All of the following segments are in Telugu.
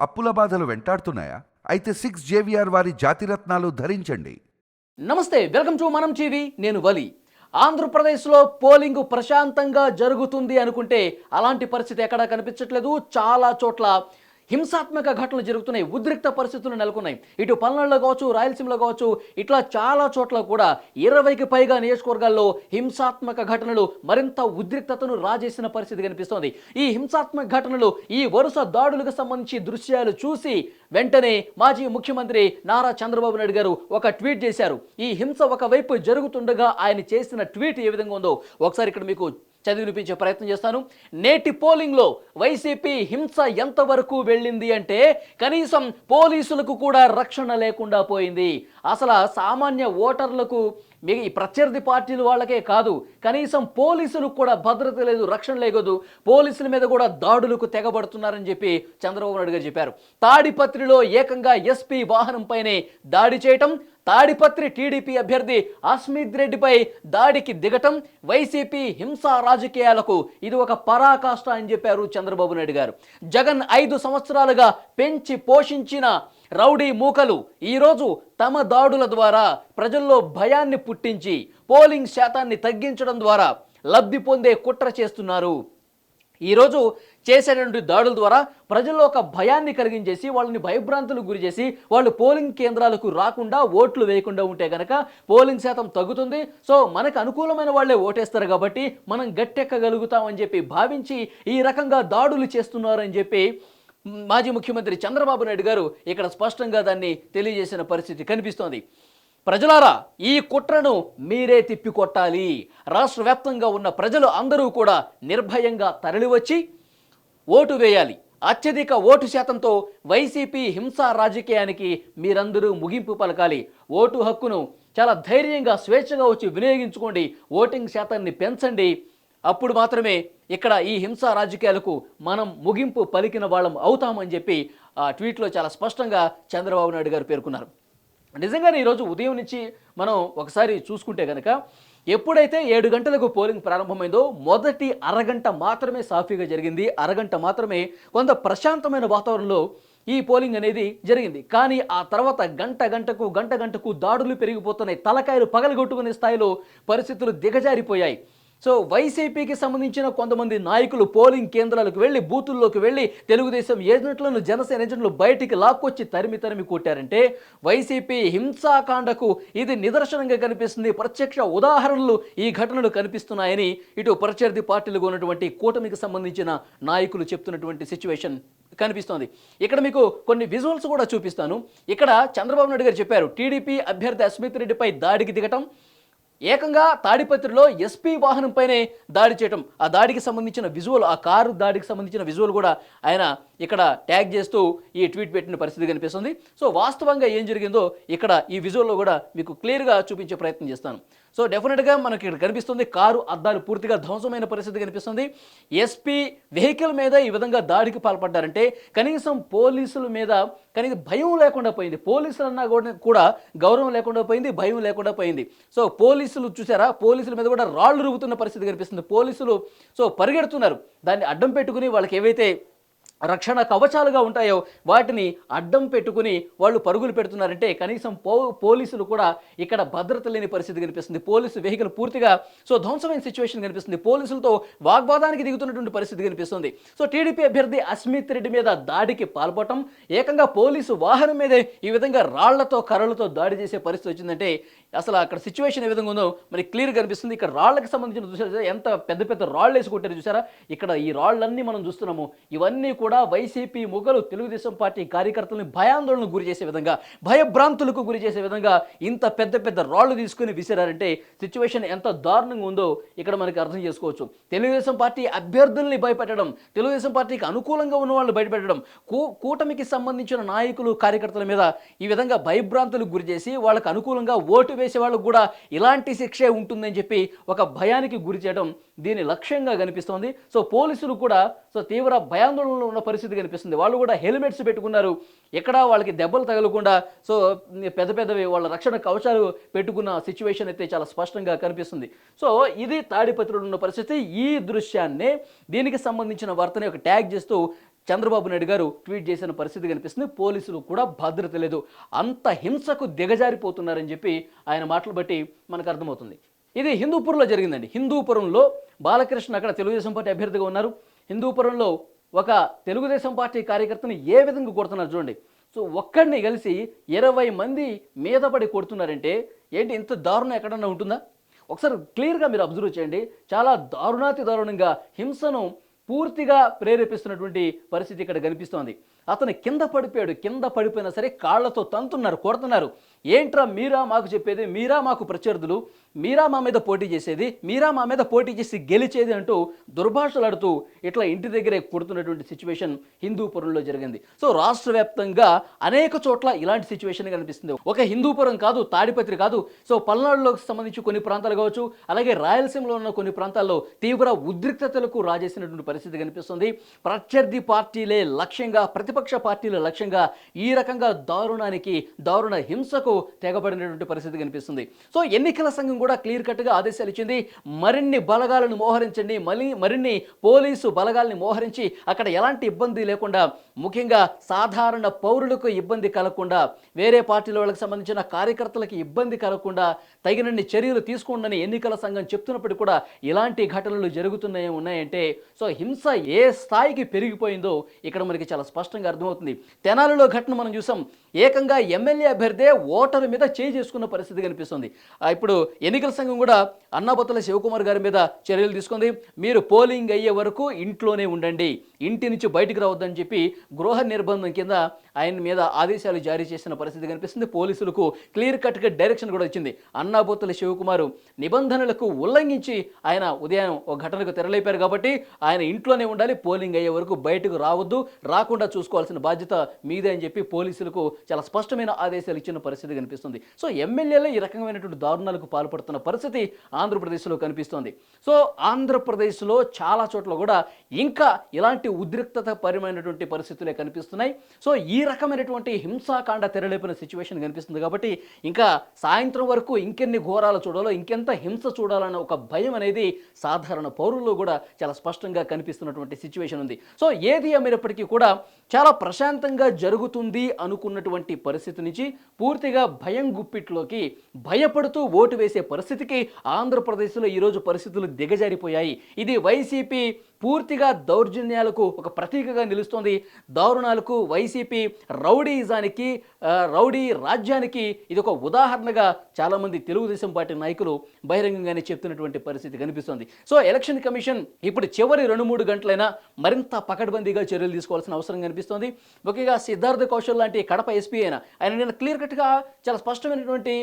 అప్పుల బాధలు వెంటాడుతున్నాయా? అయితే సిక్స్ జేవిఆర్ వారి జాతిరత్నాలు ధరించండి. నమస్తే వెల్కమ్ టు మనం టీవీ నేను వలి. ఆంధ్రప్రదేశ్లో పోలింగ్ ప్రశాంతంగా జరుగుతుంది అనుకుంటే అలాంటి పరిస్థితి ఎక్కడా కనిపించట్లేదు. చాలా చోట్ల హింసాత్మక ఘటనలు జరుగుతున్నాయి ఉద్రిక్త పరిస్థితులు నెలకొన్నాయి. ఇటు పల్నాడులో కావచ్చు రాయలసీమలో కావచ్చు ఇట్లా చాలా చోట్ల కూడా ఇరవైకి పైగా నియోజకవర్గాల్లో హింసాత్మక ఘటనలు మరింత ఉద్రిక్తతను రాజేసిన పరిస్థితి కనిపిస్తోంది. ఈ హింసాత్మక ఘటనలు ఈ వరుస దాడులకు సంబంధించి దృశ్యాలు చూసి వెంటనే మాజీ ముఖ్యమంత్రి నారా చంద్రబాబు నాయుడు గారు ఒక ట్వీట్ చేశారు. ఈ హింస ఒకవైపు జరుగుతుండగా ఆయన చేసిన ట్వీట్ ఏ విధంగా ఉందో ఒకసారి ఇక్కడ మీకు చదివి వినిపించే ప్రయత్నం చేస్తాను. నేటి పోలింగ్లో వైసీపీ హింస ఎంతవరకు వెళ్ళింది అంటే కనీసం పోలీసులకు కూడా రక్షణ లేకుండా పోయింది. అసలు సామాన్య ఓటర్లకు మిగ ఈ ప్రత్యర్థి పార్టీలు వాళ్ళకే కాదు కనీసం పోలీసులకు కూడా భద్రత లేదు రక్షణ లేదు పోలీసుల మీద కూడా దాడులకు తెగబడుతున్నారని చెప్పి చంద్రబాబు నాయుడు గారు చెప్పారు. తాడిపత్రిలో ఏకంగా ఎస్పీ వాహనంపైనే దాడి చేయటం తాడిపత్రి టీడీపీ అభ్యర్థి అస్మిత్ రెడ్డిపై దాడికి దిగటం వైసీపీ హింసా రాజకీయాలకు ఇది ఒక పరాకాష్ట అని చెప్పారు చంద్రబాబు నాయుడు గారు. జగన్ ఐదు సంవత్సరాలుగా పెంచి పోషించిన రౌడీ మూకలు ఈరోజు తమ దాడుల ద్వారా ప్రజల్లో భయాన్ని పుట్టించి పోలింగ్ శాతాన్ని తగ్గించడం ద్వారా లబ్ధి పొందే కుట్ర చేస్తున్నారు. ఈరోజు చేసేటువంటి దాడుల ద్వారా ప్రజల్లో ఒక భయాన్ని కలిగించేసి వాళ్ళని భయభ్రాంతులకు గురి చేసి వాళ్ళు పోలింగ్ కేంద్రాలకు రాకుండా ఓట్లు వేయకుండా ఉంటే కనుక పోలింగ్ శాతం తగ్గుతుంది. సో మనకు అనుకూలమైన వాళ్ళే ఓటేస్తారు కాబట్టి మనం గట్టెక్కగలుగుతామని చెప్పి భావించి ఈ రకంగా దాడులు చేస్తున్నారని చెప్పి మాజీ ముఖ్యమంత్రి చంద్రబాబు నాయుడు గారు ఇక్కడ స్పష్టంగా దాన్ని తెలియజేసిన పరిస్థితి కనిపిస్తోంది. ప్రజలారా ఈ కుట్రను మీరే తిప్పికొట్టాలి. రాష్ట్ర వ్యాప్తంగా ఉన్న ప్రజలు అందరూ కూడా నిర్భయంగా తరలివచ్చి ఓటు వేయాలి. అత్యధిక ఓటు శాతంతో వైసీపీ హింసా రాజకీయానికి మీరందరూ ముగింపు పలకాలి. ఓటు హక్కును చాలా ధైర్యంగా స్వేచ్ఛగా వచ్చి వినియోగించుకోండి. ఓటింగ్ శాతాన్ని పెంచండి. అప్పుడు మాత్రమే ఇక్కడ ఈ హింసా రాజకీయాలకు మనం ముగింపు పలికిన వాళ్ళం అవుతామని చెప్పి ఆ ట్వీట్లో చాలా స్పష్టంగా చంద్రబాబు నాయుడు గారు పేర్కొన్నారు. నిజంగానే ఈరోజు ఉదయం నుంచి మనం ఒకసారి చూసుకుంటే కనుక ఎప్పుడైతే ఏడు గంటలకు పోలింగ్ ప్రారంభమైందో మొదటి అరగంట మాత్రమే సాఫీగా జరిగింది. అరగంట మాత్రమే కొంత ప్రశాంతమైన వాతావరణంలో ఈ పోలింగ్ అనేది జరిగింది. కానీ ఆ తర్వాత గంట గంటకు గంట గంటకు దాడులు పెరిగిపోతున్నాయి. తలకాయలు పగలగొట్టుకునే స్థాయిలో పరిస్థితులు దిగజారిపోయాయి. సో వైసీపీకి సంబంధించిన కొంతమంది నాయకులు పోలింగ్ కేంద్రాలకు వెళ్ళి బూతుల్లోకి వెళ్ళి తెలుగుదేశం ఏజెంట్లను జనసేన ఏజెంట్లు బయటికి లాక్కొచ్చి తరిమి తరిమి కొట్టారంటే వైసీపీ హింసాకాండకు ఇది నిదర్శనంగా కనిపిస్తుంది. ప్రత్యక్ష ఉదాహరణలు ఈ ఘటనలు కనిపిస్తున్నాయని ఇటు ప్రత్యర్థి పార్టీలుగా ఉన్నటువంటి కూటమికి సంబంధించిన నాయకులు చెప్తున్నటువంటి సిచ్యువేషన్ కనిపిస్తోంది. ఇక్కడ మీకు కొన్ని విజువల్స్ కూడా చూపిస్తాను. ఇక్కడ చంద్రబాబు నాయుడు గారు చెప్పారు టీడీపీ అభ్యర్థి అస్మిత్ రెడ్డిపై దాడికి దిగటం ఏకంగా తాడిపత్రిలో ఎస్పీ వాహనంపైనే దాడి చేయటం. ఆ దాడికి సంబంధించిన విజువల్ ఆ కారు దాడికి సంబంధించిన విజువల్ కూడా ఆయన ఇక్కడ ట్యాగ్ చేస్తూ ఈ ట్వీట్ పెట్టిన పరిస్థితి కనిపిస్తుంది. సో వాస్తవంగా ఏం జరిగిందో ఇక్కడ ఈ విజువల్లో కూడా మీకు క్లియర్గా చూపించే ప్రయత్నం చేస్తాను. సో డెఫినెట్గా మనకి ఇక్కడ కనిపిస్తుంది కారు అద్దాలు పూర్తిగా ధ్వంసమైన పరిస్థితి కనిపిస్తుంది. ఎస్పీ వెహికల్ మీద ఈ విధంగా దాడికి పాల్పడ్డారంటే కనీసం పోలీసుల మీద కనీసం భయం లేకుండా పోయింది. పోలీసులు అన్నా కూడా కూడా గౌరవం లేకుండా పోయింది భయం లేకుండా పోయింది. సో పోలీసులు చూసారా? పోలీసుల మీద కూడా రాళ్ళు రుగుతున్న పరిస్థితి కనిపిస్తుంది. పోలీసులు సో పరిగెడుతున్నారు. దాన్ని అడ్డం పెట్టుకుని వాళ్ళకి ఏవైతే రక్షణ కవచాలుగా ఉంటాయో వాటిని అడ్డం పెట్టుకుని వాళ్ళు పరుగులు పెడుతున్నారంటే కనీసం పో పోలీసులు కూడా ఇక్కడ భద్రత లేని పరిస్థితి కనిపిస్తుంది. పోలీసు వెహికల్ పూర్తిగా సో ధ్వంసమైన సిచ్యువేషన్ కనిపిస్తుంది. పోలీసులతో వాగ్వాదానికి దిగుతున్నటువంటి పరిస్థితి కనిపిస్తుంది. సో టీడీపీ అభ్యర్థి అస్మిత్ రెడ్డి మీద దాడికి పాల్పడటం ఏకంగా పోలీసు వాహనం మీదే ఈ విధంగా రాళ్ళతో కర్రలతో దాడి చేసే పరిస్థితి వచ్చిందంటే అసలు అక్కడ సిచ్యువేషన్ ఏ విధంగా ఉందో మరి క్లియర్ కనిపిస్తుంది ఇక్కడ రాళ్ళకు సంబంధించిన చూసారా? ఎంత పెద్ద పెద్ద రాళ్ళు వేసి కొట్టారు చూసారా? ఇక్కడ ఈ రాళ్ళన్నీ మనం చూస్తున్నాము. ఇవన్నీ కూడా వైసీపీ మొగలు తెలుగుదేశం పార్టీ కార్యకర్తలను భయాందోళనకు గురి చేసే విధంగా భయభ్రాంతులకు గురి చేసే విధంగా ఇంత పెద్ద పెద్ద రాళ్ళు తీసుకుని విసిరారంటే సిచ్యువేషన్ ఎంత దారుణంగా ఉందో ఇక్కడ మనకి అర్థం చేసుకోవచ్చు. తెలుగుదేశం పార్టీ అభ్యర్థుల్ని భయపెట్టడం తెలుగుదేశం పార్టీకి అనుకూలంగా ఉన్న వాళ్ళు బయటపెట్టడం కూ కూటమికి సంబంధించిన నాయకులు కార్యకర్తల మీద ఈ విధంగా భయభ్రాంతులకు గురి చేసి వాళ్ళకు అనుకూలంగా ఓటు వేసి వాళ్ళకు కూడా ఇలాంటి శిక్షే ఉంటుందని చెప్పి ఒక భయానికి గురి చేయడం దీని లక్ష్యంగా కనిపిస్తోంది. సో పోలీసులు కూడా సో తీవ్ర భయాందోళనలో ఉన్న పరిస్థితి కనిపిస్తుంది. వాళ్ళు కూడా హెల్మెట్స్ పెట్టుకున్నారు. ఎక్కడా వాళ్ళకి దెబ్బలు తగలకుండా సో పెద్ద పెద్దవి వాళ్ళ రక్షణ కవచాలు పెట్టుకున్న సిచ్యువేషన్ అయితే చాలా స్పష్టంగా కనిపిస్తుంది. సో ఇది తాడిపత్రిలో ఉన్న పరిస్థితి. ఈ దృశ్యాన్నే దీనికి సంబంధించిన వార్తని ఒక ట్యాగ్ చేస్తూ చంద్రబాబు నాయుడు గారు ట్వీట్ చేసిన పరిస్థితి కనిపిస్తుంది. పోలీసులు కూడా భద్రత లేదు. అంత హింసకు దిగజారిపోతున్నారని చెప్పి ఆయన మాటలు బట్టి మనకు అర్థమవుతుంది. ఇది హిందూపురంలో జరిగిందండి. హిందూపురంలో బాలకృష్ణ అక్కడ తెలుగుదేశం పార్టీ అభ్యర్థిగా ఉన్నారు. హిందూపురంలో ఒక తెలుగుదేశం పార్టీ కార్యకర్తని ఏ విధంగా కొడుతున్నారు చూడండి. సో ఒక్కడిని కలిసి ఇరవై మంది మీద పడి కొడుతున్నారంటే ఏంటి ఇంత దారుణం ఎక్కడన్నా ఉంటుందా? ఒకసారి క్లియర్గా మీరు అబ్జర్వ్ చేయండి. చాలా దారుణాతి దారుణంగా హింసను పూర్తిగా ప్రేరేపిస్తున్నటువంటి పరిస్థితి ఇక్కడ కనిపిస్తోంది. అతను కింద పడిపోయాడు. కింద పడిపోయినా సరే కాళ్ళతో తంతున్నారు కొడుతున్నారు. ఏంట్రా మీరా మాకు చెప్పేది? మీరా మాకు ప్రత్యర్థులు? మీరా మా మీద పోటీ చేసేది? మీరా మా మీద పోటీ చేసి గెలిచేది అంటూ దుర్భాషలాడుతూ ఇట్లా ఇంటి దగ్గరే కొడుతున్నటువంటి సిచ్యువేషన్ హిందూపురంలో జరిగింది. సో రాష్ట్ర వ్యాప్తంగా అనేక చోట్ల ఇలాంటి సిచ్యువేషన్ కనిపిస్తుంది. ఒక హిందూపురం కాదు తాడిపత్రి కాదు. సో పల్నాడులోకి సంబంధించి కొన్ని ప్రాంతాలు కావచ్చు అలాగే రాయలసీమలో ఉన్న కొన్ని ప్రాంతాల్లో తీవ్ర ఉద్రిక్తతలకు రాజేసినటువంటి పరిస్థితి కనిపిస్తుంది. ప్రత్యర్థి పార్టీలే లక్ష్యంగా ప్రతి ప్రతిపక్ష పార్టీల లక్ష్యంగా ఈ రకంగా దారుణానికి దారుణ హింసకు తెగబడినటువంటి పరిస్థితి కనిపిస్తుంది. సో ఎన్నికల సంఘం కూడా క్లియర్ కట్గా ఆదేశాలు ఇచ్చింది మరిన్ని బలగాలను మోహరించండి మళ్ళీ మరిన్ని పోలీసు బలగాల్ని మోహరించి అక్కడ ఎలాంటి ఇబ్బంది లేకుండా ముఖ్యంగా సాధారణ పౌరులకు ఇబ్బంది కలగకుండా వేరే పార్టీల వాళ్ళకి సంబంధించిన కార్యకర్తలకు ఇబ్బంది కలగకుండా తగినన్ని చర్యలు తీసుకోండి ఎన్నికల సంఘం చెప్తున్నప్పటికీ కూడా ఇలాంటి ఘటనలు జరుగుతున్నాయి ఉన్నాయంటే సో హింస ఏ స్థాయికి పెరిగిపోయిందో ఇక్కడ మనకి చాలా స్పష్టంగా అర్థమవుతుంది. తెనాలిలో ఘటన మనం చూసాం. ఏకంగా ఎమ్మెల్యే అభ్యర్థే ఓటరు మీద చేయి చేసుకున్న పరిస్థితి కనిపిస్తుంది. ఇప్పుడు ఎన్నికల సంఘం కూడా అన్నాబొత్తల శివకుమార్ గారి మీద చర్యలు తీసుకుంది. మీరు పోలింగ్ అయ్యే వరకు ఇంట్లోనే ఉండండి. ఇంటి నుంచి బయటకు రావద్దని చెప్పి గృహ నిర్బంధం కింద ఆయన మీద ఆదేశాలు జారీ చేసిన పరిస్థితి కనిపిస్తుంది. పోలీసులకు క్లియర్ కట్గా డైరెక్షన్ కూడా వచ్చింది. అన్నాబొత్తల శివకుమారు నిబంధనలకు ఉల్లంఘించి ఆయన ఉదయం ఒక ఘటనకు తెరలేపారు కాబట్టి ఆయన ఇంట్లోనే ఉండాలి. పోలింగ్ అయ్యే వరకు బయటకు రావద్దు. రాకుండా చూసుకోవాల్సిన బాధ్యత మీదే అని చెప్పి పోలీసులకు చాలా స్పష్టమైన ఆదేశాలు ఇచ్చిన పరిస్థితి కనిపిస్తుంది. సో ఎమ్మెల్యేలే ఈ రకమైనటువంటి దారుణాలకు పాల్పడుతున్న పరిస్థితి ఆంధ్రప్రదేశ్లో కనిపిస్తోంది. సో ఆంధ్రప్రదేశ్లో చాలా చోట్ల కూడా ఇంకా ఇలాంటి ఉద్రిక్తత పరిమైనటువంటి పరిస్థితులే కనిపిస్తున్నాయి. సో ఈ రకమైనటువంటి హింసాకాండ తెరలేపిన సిచ్యువేషన్ కనిపిస్తుంది కాబట్టి ఇంకా సాయంత్రం వరకు ఇంకెన్ని ఘోరాలు చూడాలో ఇంకెంత హింస చూడాలన్న ఒక భయం అనేది సాధారణ పౌరుల్లో కూడా చాలా స్పష్టంగా కనిపిస్తున్నటువంటి సిచ్యువేషన్ ఉంది. సో ఏది ఏమైనప్పటికీ కూడా చాలా ప్రశాంతంగా జరుగుతుంది అనుకున్నటువంటి పరిస్థితి నుంచి పూర్తిగా భయం గుప్పిట్లోకి భయపడుతూ ఓటు వేసే పరిస్థితికి ఆంధ్రప్రదేశ్లో ఈరోజు పరిస్థితులు దిగజారిపోయాయి. ఇది వైసీపీ పూర్తిగా దౌర్జన్యాలకు ఒక ప్రతీకగా నిలుస్తోంది. దారుణాలకు వైసీపీ రౌడీజానికి రౌడీ రాజ్యానికి ఇది ఒక ఉదాహరణగా చాలామంది తెలుగుదేశం పార్టీ నాయకులు బహిరంగంగానే చెప్తున్నటువంటి పరిస్థితి కనిపిస్తుంది. సో ఎలక్షన్ కమిషన్ ఇప్పుడు చివరి రెండు మూడు గంటలైనా మరింత పకడ్బందీగా చర్యలు తీసుకోవాల్సిన అవసరం కనిపిస్తోంది. ముఖ్యంగా సిద్ధార్థ కౌశల్ లాంటి కడప ఎస్పీ అయినా ఆయన నేను క్లియర్ కట్గా చాలా స్పష్టమైనటువంటి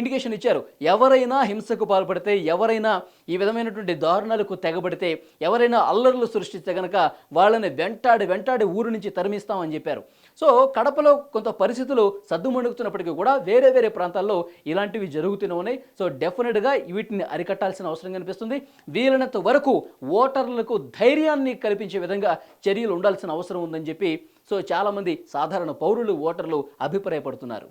ఇండికేషన్ ఇచ్చారు. ఎవరైనా హింసకు పాల్పడితే ఎవరైనా ఈ విధమైనటువంటి దారుణాలకు తెగబడితే ఎవరైనా అల్లర్లు సృష్టిస్తే కనుక వాళ్ళని వెంటాడి వెంటాడి ఊరు నుంచి తరిమిస్తామని చెప్పారు. సో కడపలో కొంత పరిస్థితులు సద్దుమణుగుతున్నప్పటికీ కూడా వేరే వేరే ప్రాంతాల్లో ఇలాంటివి జరుగుతూనే ఉన్నాయి. సో డెఫినెట్గా వీటిని అరికట్టాల్సిన అవసరం కనిపిస్తుంది. వీలైనంత వరకు ఓటర్లకు ధైర్యాన్ని కల్పించే విధంగా చర్యలు ఉండాల్సిన అవసరం ఉందని చెప్పి సో చాలామంది సాధారణ పౌరులు ఓటర్లు అభిప్రాయపడుతున్నారు.